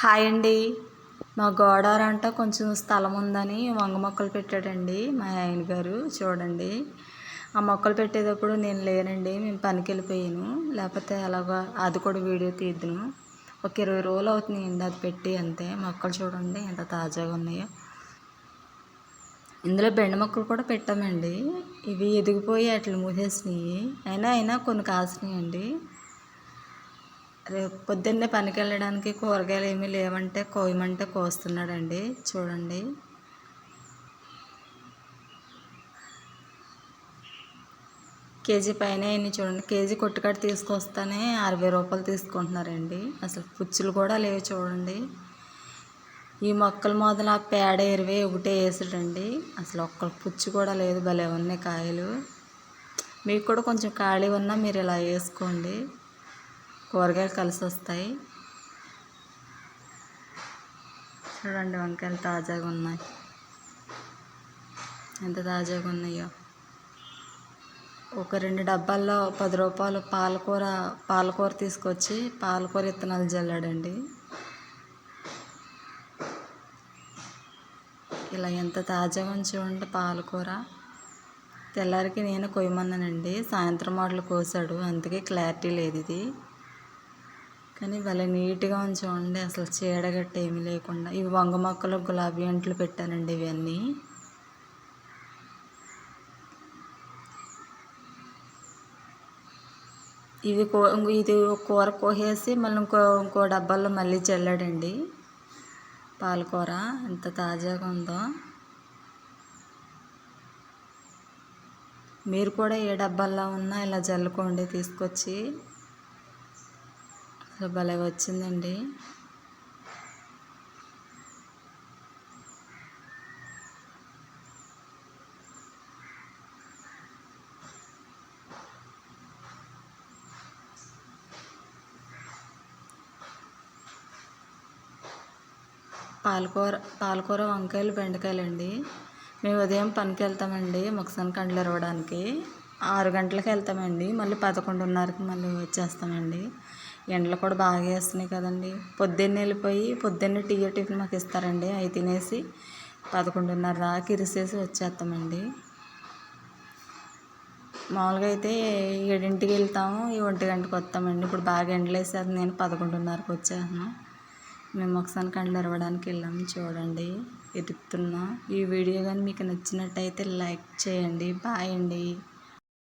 Hi అండి. మా గోడారంట కొంచెం స్థలం ఉందని వంగ మొక్కలు పెట్టాడండి మా ఆయన గారు చూడండి. ఆ మొక్కలు పెట్టేటప్పుడు నేను లేనండి మేము పనికి వెళ్ళిపోయాను లేకపోతే అలాగా అది కూడా వీడియో తీద్దును. ఒక ఇరవై రోజులు అవుతున్నాయండి అది పెట్టి అంతే. మొక్కలు చూడండి ఎంత తాజాగా ఉన్నాయో. ఇందులో బెండ మొక్కలు కూడా పెట్టామండి. ఇవి ఎదిగిపోయి అట్లా మూసేసినాయి. అయినా అయినా కొన్ని కాసినాయండి. రేపు పొద్దున్నే పనికి వెళ్ళడానికి కూరగాయలు ఏమీ లేవంటే కోయమంటే కోస్తున్నాడండి. చూడండి. కేజీ పైన ఎన్ని చూడండి. కేజీ కొట్టుకాడ తీసుకొస్తానే అరవై రూపాయలు తీసుకుంటున్నారండి. అసలు పుచ్చులు కూడా లేవు చూడండి. ఈ మొక్కల మొదలు ఆ పేడ ఎరువే ఒకటే వేసాడండి. అసలు ఒక్క పుచ్చు కూడా లేదు. భలే ఉన్నాయి కాయలు. మీకు కూడా కొంచెం ఖాళీ ఉన్నా మీరు ఇలా వేసుకోండి. కూరగాయలు కలిసి వస్తాయి చూడండి వంకాయలు తాజాగా ఉన్నాయి. ఎంత తాజాగా ఉన్నాయో. ఒక రెండు డబ్బాల్లో పది రూపాయలు పాలకూర పాలకూర తీసుకొచ్చి పాలకూర విత్తనాలు జల్లాడండి. ఇలా ఎంత తాజాగా చూడండి పాలకూర. తెల్లారికి నేను కొయ్యమన్నానండి. సాయంత్రం మాటలు కోసాడు. అందుకే క్లారిటీ లేదు ఇది కానీ భలే నీట్గా ఉంది చూడండి అసలు చీడగట్ట ఏమీ లేకుండా. ఇవి వంగ మొక్కలు గులాబీ అంట్లు పెట్టానండి ఇవన్నీ. ఇది కూ ఇది కూర కోసేసి మళ్ళీ ఇంకో ఇంకో డబ్బాల్లో మళ్ళీ చల్లాడండి. పాలకూర ఎంత తాజాగా ఉందో. మీరు కూడా ఏ డబ్బాల్లో ఉన్నా ఇలా జల్లుకోండి తీసుకొచ్చి. అసలు భలే వచ్చిందండి. పాలకూర పాలకూర వంకాయలు బెండకాయలండి. మేము ఉదయం పనికి వెళ్తామండి మొక్కసాని కండ్లు ఇరవడానికి ఆరు గంటలకు వెళ్తామండి. మళ్ళీ పదకొండున్నరకి మళ్ళీ వచ్చేస్తామండి. ఎండలు కూడా బాగా వేస్తున్నాయి కదండి. పొద్దున్నే వెళ్ళిపోయి పొద్దున్నే టీ టిఫిన్ మాకు ఇస్తారండి. అవి తినేసి పదకొండున్నర దాకా ఇరిసేసి వచ్చేస్తామండి. మామూలుగా అయితే ఏడింటికి వెళ్తాము ఈ ఒంటి గంటకు వస్తామండి. ఇప్పుడు బాగా ఎండలు వేసేది నేను పదకొండున్నరకు వచ్చేసాను మేము ఒకసారి కళ్ళు ఎరవడానికి వెళ్ళాము చూడండి ఎదుగుతున్నా ఈ వీడియో కానీ మీకు నచ్చినట్టయితే లైక్ చేయండి. బాయ్ అండి.